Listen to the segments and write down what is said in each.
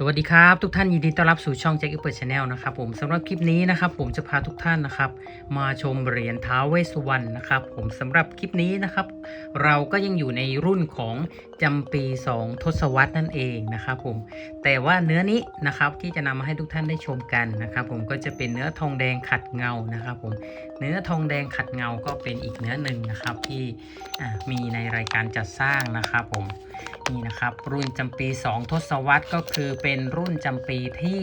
สวัสดีครับ ทุกท่านยินดีต้อนรับสู่ช่องแจ็คอิปเปอร์ชาแนลนะครับผมสำหรับคลิปนี้นะครับผมจะพาทุกท่านนะครับ มาชมเหรียญท้าเวสวรรณนะครับ ผมสำหรับคลิปนี้นะครับ เราก็ยังอยู่ในรุ่นของจำปี 2 ทศวรรษนั่นเองนะครับผมแต่ว่าเนื้อนี้นะครับที่จะนำมาให้ทุกท่านได้ชมกันนะครับ ผมก็จะเป็นเนื้อทองแดงขัดเงานะครับ ผมเนื้อทองแดงขัดเงาก็เป็นอีกเนื้อหนึ่งนะครับที่มีในรายการจัดสร้างนะครับผม นี่นะครับรุ่นจำปี 2 ทศวรรษก็คือเป็นรุ่นจำปีที่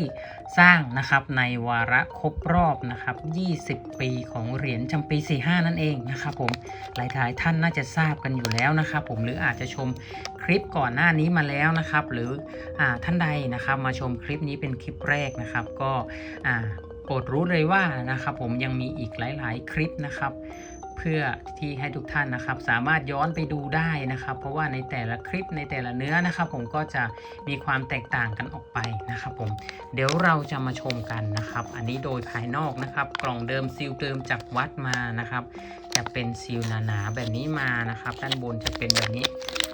สร้างนะครับในวาระครบรอบนะครับ 20 ปีของเหรียญจำปี 45 นั่นเองนะครับผมหลายทายๆท่านน่าจะทราบกันอยู่แล้วนะครับผมหรืออาจจะชมคลิปก่อนหน้านี้มาแล้วนะครับ หรืออาท่านใดนะครับมาชมคลิปนี้เป็นคลิปแรกนะครับก็อ่าโปรดรู้เลยว่านะครับผมยังมีอีกหลาย ๆ คลิปนะครับ เพื่อที่ให้ทุกท่านนะครับ สามารถย้อนไปดูได้นะครับ เพราะว่าในแต่ละคลิปในแต่ละเนื้อนะครับ ผมก็จะมีความแตกต่างกันออกไปนะครับ ผมเดี๋ยวเราจะมาชมกันนะครับ อันนี้โดยภายนอกนะครับ กล่องเดิมซีลเดิมจากวัดมานะครับ จะเป็นซีลหนาๆแบบนี้มานะครับ ด้านบนจะเป็นแบบนี้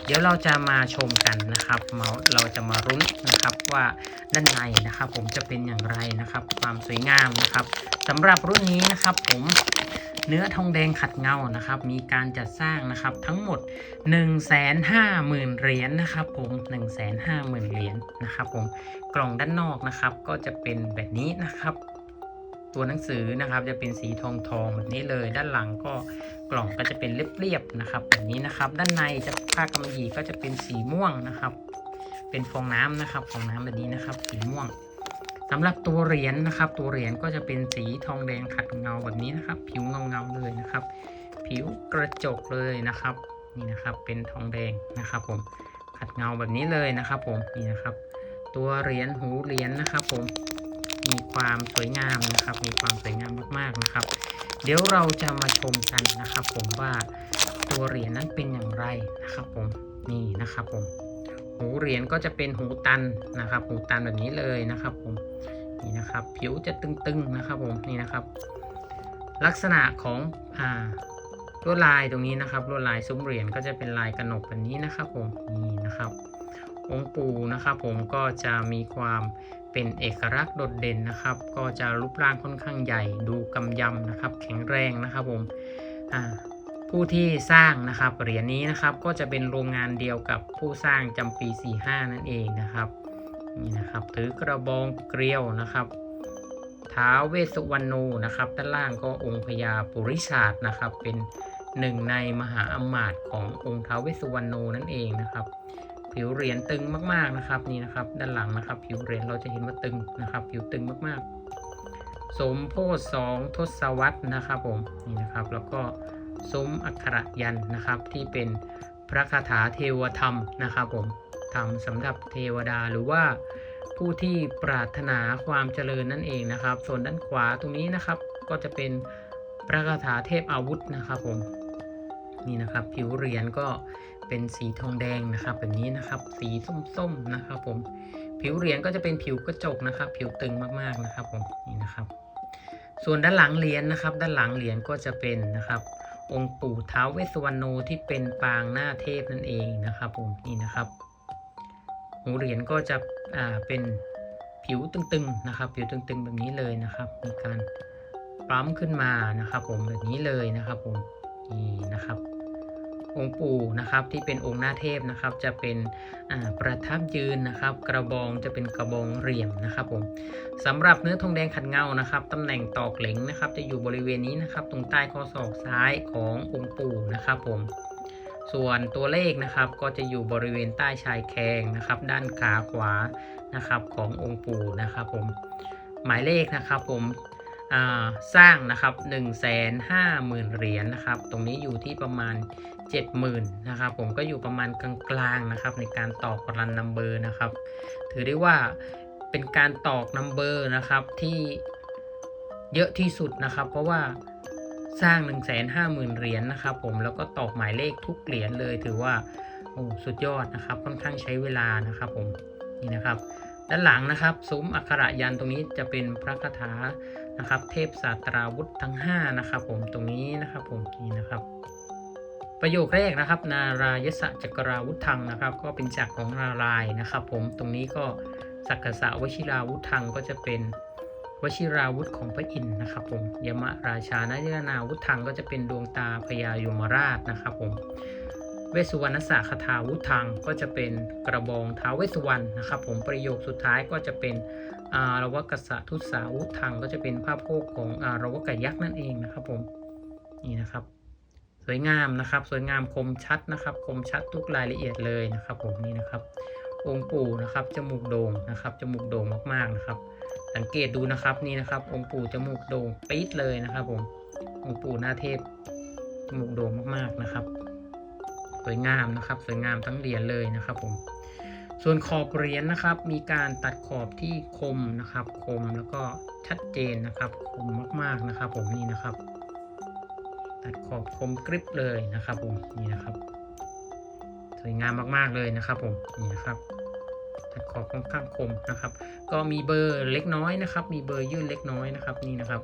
เดี๋ยวเราจะมาชมกันนะครับเราเราจะมารุ้นนะครับว่าด้านในนะครับ ผมจะเป็นอย่างไรนะครับ ความสวยงามนะครับสำหรับรุ่นนี้นะครับ ผม เนื้อทองแดงขัดเงานะครับ มีการจัดสร้างนะครับทั้งหมด 1 5 0 0 0 0เหรียญนะครับผม1 5 0 0 0 0เหรียญนะครับผมกล่องด้านนอกนะครับก็จะเป็นแบบนี้นะครับ ตัวหนังสือนะครับจะเป็นสีทองทองแบบนี้เลย ด้านหลังก็กล่องก็จะเป็นเรียบๆนะครับแบบนี้นะครับ ด้านในจะผ้ากำมะหยี่ก็จะเป็นสีม่วงนะครับ เป็นฟองน้ำนะครับฟองน้ำแบบนี้นะครับ สีม่วง สำหรับตัวเหรียญนะครับ ตัวเหรียญก็จะเป็นสีทองแดงขัดเงาแบบนี้นะครับ ผิวเงาเงาเลยนะครับ ผิวกระจกเลยนะครับนี่นะครับเป็นทองแดงนะครับผมขัดเงาแบบนี้เลยนะครับผมนี่นะครับ ตัวเหรียญหูเหรียญนะครับผมมีความสวยงามนะครับ มีความสวยงามมากๆนะครับ เดี๋ยวเราจะมาชมกันนะครับ ผมว่าตัวเหรียญนั้นเป็นอย่างไรนะครับ ผมนี่นะครับผม หูเหรียญก็จะเป็นหูตันนะครับ หูตันแบบนี้เลยนะครับผมนี่นะครับผิวจะตึงๆนะครับผมนี่นะครับ ลักษณะของอ่าลวดลายตรงนี้นะครับลวดลายซุ้มเหรียญก็จะเป็นลายกระหนกแบบนี้นะครับผมนี่นะครับ องค์ปูนะครับผมก็จะมีความเป็นเอกลักษณ์โดดเด่นนะครับ ก็จะรูปร่างค่อนข้างใหญ่ดูกำยำนะครับ แข็งแรงนะครับผมอ่า ผู้ที่สร้างนะครับเหรียญนี้นะครับก็จะเป็นโรงงานเดียวกับผู้สร้างจำปี 45 นั่นเองนะครับนี่นะครับถือกระบองเกลียวนะครับท้าวเวสุวรรณโนนะครับด้านล่างก็องค์พญาปุริศาตนะครับเป็นหนึ่งในมหาอมาตย์ขององค์ท้าวเวสสุวรรณโนนั่นเองนะครับ ผิวเหรียญตึงมากๆนะครับนี่นะครับด้านหลังนะครับ ผิวเหรียญเราจะเห็นว่าตึงนะครับ ผิวตึงมากๆ สมโพธิสองทศวรรษนะครับผมนี่นะครับแล้วก็ ซุ้มอักขระยันนะครับ ที่เป็นพระคาถาเทวธรรมนะครับผมทำสำหรับเทวดาหรือว่าผู้ที่ปรารถนาความเจริญนั่นเองนะครับ ส่วนด้านขวาตรงนี้นะครับก็จะเป็นพระคาถาเทพอาวุธนะครับผมนี่นะครับผิวเหรียญก็เป็นสีทองแดงนะครับแบบนี้นะครับ สีส้มๆนะครับ ผมผิวเหรียญก็จะเป็นผิวกระจกนะครับ ผิวตึงมากๆนะครับผมนี่นะครับ ส่วนด้านหลังเหรียญนะครับ ด้านหลังเหรียญก็จะเป็นนะครับ องค์ปู่ท้าวเวสสุวรรณโนที่เป็นปางหน้าเทพนั่นเองนะครับผมนี่นะครับหูเหรียญก็จะอ่าเป็นผิวตึงๆนะครับ ผิวตึงๆแบบนี้เลยนะครับ มีการปั๊มขึ้นมานะครับ ผมแบบนี้เลยนะครับ ผมนี่นะครับ องค์ปู่นะครับที่เป็นองค์หน้าเทพนะครับจะเป็นประทับยืนนะครับ กระบองจะเป็นกระบองเหลี่ยมนะครับผมสำหรับเนื้อทองแดงขัดเงานะครับตำแหน่งตอกเหล็งนะครับ จะอยู่บริเวณนี้นะครับ ตรงใต้ข้อศอกซ้ายขององค์ปู่นะครับผมส่วนตัวเลขนะครับก็จะอยู่บริเวณใต้ชายแคงนะครับ ด้านขาขวานะครับขององค์ปู่นะครับผมหมายเลขนะครับผม สร้างนะครับ1 5 0 0 0 0เหรียญนะครับ ตรงนี้อยู่ที่ประมาณ 70,000นะครับผมก็อยู่ประมาณกลางๆนะครับ ในการตอกรันนัมเบอร์นะครับ ถือได้ว่าเป็นการตอกนัมเบอร์นะครับที่เยอะที่สุดนะครับ เพราะว่าสร้าง 1 5 0 0 0 0เหรียญนะครับ ผมแล้วก็ตอกหมายเลขทุกเหรียญเลย ถือว่าโอ้สุดยอดนะครับ ค่อนข้างใช้เวลานะครับ ผมนี่นะครับ ด้านหลังนะครับ ซุ้มอักขระยันตรงนี้จะเป็นพระคาถา นะครับ เทพศาสตราวุธทั้ง 5 นะครับผมตรงนี้นะครับผมนี่นะครับประโยคแรกนะครับ นารายสะจักราวุธังนะครับ ก็เป็นจักรของนารายนะครับ ผมตรงนี้ก็สักกษะวชิราวุธังก็จะเป็นวชิราวุธของพระอินทร์นะครับ ผมยมราชานายนาวุธังก็จะเป็นดวงตาพญายมราชนะครับ ผมเวสุวรรณสาคทาวุธังก็จะเป็นกระบองเท้าเวสุวรรณนะครับ ผมประโยคสุดท้ายก็จะเป็น อารวกษะทุสาวุธังก็จะเป็นภาพโพกของอารวกยักษ์นั่นเองนะครับผมนี่นะครับ สวยงามนะครับ สวยงามคมชัดนะครับ คมชัดทุกรายละเอียดเลยนะครับ ผมนี่นะครับ องค์ปู่นะครับจมูกโด่งนะครับจมูกโด่งมากๆนะครับ สังเกตดูนะครับนี่นะครับ องค์ปู่จมูกโด่งปี๊ดเลยนะครับ ผมองค์ปู่หน้าเทพจมูกโด่งมากๆนะครับ สวยงามนะครับ สวยงามทั้งเหรียญเลยนะครับ ผม ส่วนขอบเหรียญนะครับ มีการตัดขอบที่คมนะครับ คมแล้วก็ชัดเจนนะครับ คมมากๆนะครับ ผมนี่นะครับ ตัดขอบคมกริบเลยนะครับ ผมนี่นะครับ สวยงามมากๆเลยนะครับ ผมนี่นะครับ ตัดขอบค่อนข้างคมนะครับ ก็มีเบอร์เล็กน้อยนะครับ มีเบอร์ยื่นเล็กน้อยนะครับ นี่นะครับ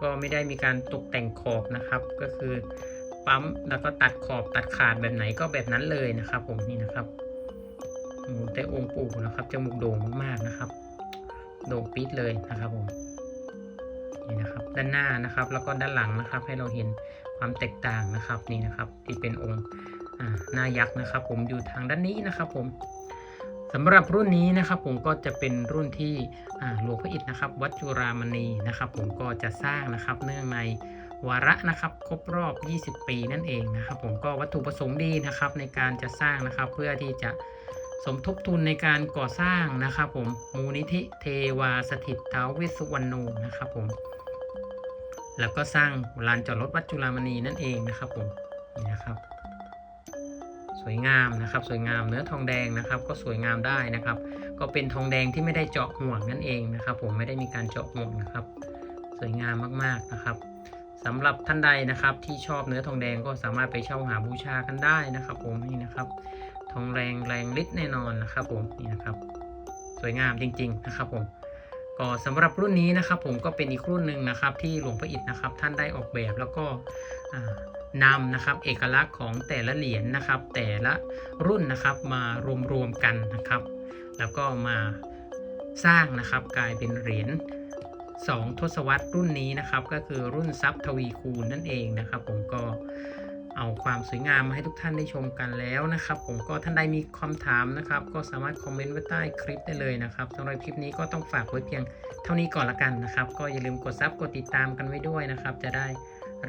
ก็ไม่ได้มีการตกแต่งขอบนะครับ ก็คือปั๊มแล้วก็ตัดขอบตัดขาดแบบไหนก็แบบนั้นเลยนะครับ ผมนี่นะครับ แต่องค์ปู่นะครับจมูกโด่งมากๆนะครับ โด่งปี๊ดเลยนะครับผมนี่นะครับด้านหน้านะครับ แล้วก็ด้านหลังนะครับ ให้เราเห็นความแตกต่างนะครับนี่นะครับ ที่เป็นองค์หน้ายักษ์นะครับ ผมอยู่ทางด้านนี้นะครับ ผมสำหรับรุ่นนี้นะครับผมก็จะเป็นรุ่นที่หลวงพระอิฐนะครับ วัดจุรามณีนะครับ ผมก็จะสร้างนะครับเนื่องในวาระนะครับครบรอบ 20 ปีนั่นเองนะครับ ผมก็วัตถุประสงค์ดีนะครับในการจะสร้างนะครับเพื่อที่จะ สมทบทุนในการก่อสร้างนะครับผมมูลนิธิเทวาสถิตท้าวเวสสุวรรณโนนะครับผมแล้วก็สร้างลานจอดรถวัดจุฬามณีนั่นเองนะครับผมนี่นะครับ สวยงามนะครับ สวยงามเนื้อทองแดงนะครับ ก็สวยงามได้นะครับ ก็เป็นทองแดงที่ไม่ได้เจาะห่วงนั่นเองนะครับ ผมไม่ได้มีการเจาะห่วงนะครับ สวยงามมากๆนะครับสำหรับท่านใดนะครับที่ชอบเนื้อทองแดงก็สามารถไปเช่าหาบูชากันได้นะครับ ผมนี่นะครับ ทองแรงแรงฤทธิ์แน่นอนนะครับผมนี่นะครับ สวยงามจริง ๆ นะครับผมก็สำหรับรุ่นนี้นะครับผมก็เป็นอีกรุ่นหนึ่งนะครับที่หลวงพ่ออิฐนะครับท่านได้ออกแบบแล้วก็อ่านำนะครับเอกลักษณ์ของแต่ละเหรียญนะครับ แต่ละรุ่นนะครับมารวมๆกันนะครับ แล้วก็มาสร้างนะครับกลายเป็นเหรียญ2ทศวรรษรุ่นนี้นะครับ ก็คือรุ่นทรัพย์ทวีคูณนั่นเองนะครับ ผมก็ ความสวยงามมาให้ทุกท่านได้ชมกันแล้วนะครับ ผมก็ท่านใดมีคำถามนะครับ ก็สามารถคอมเมนต์ไว้ใต้คลิปได้เลยนะครับสำหรับคลิปนี้ก็ต้องฝากไว้เพียงเท่านี้ก่อนละกันนะครับ ก็อย่าลืมกดซับกดติดตามกันไว้ด้วยนะครับ จะได้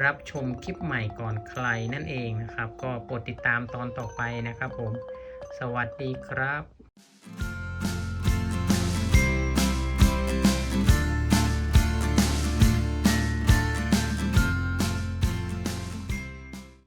รับชมคลิปใหม่ก่อนใครนั่นเองนะครับ ก็โปรดติดตามตอนต่อไปนะครับ ผม สวัสดีครับ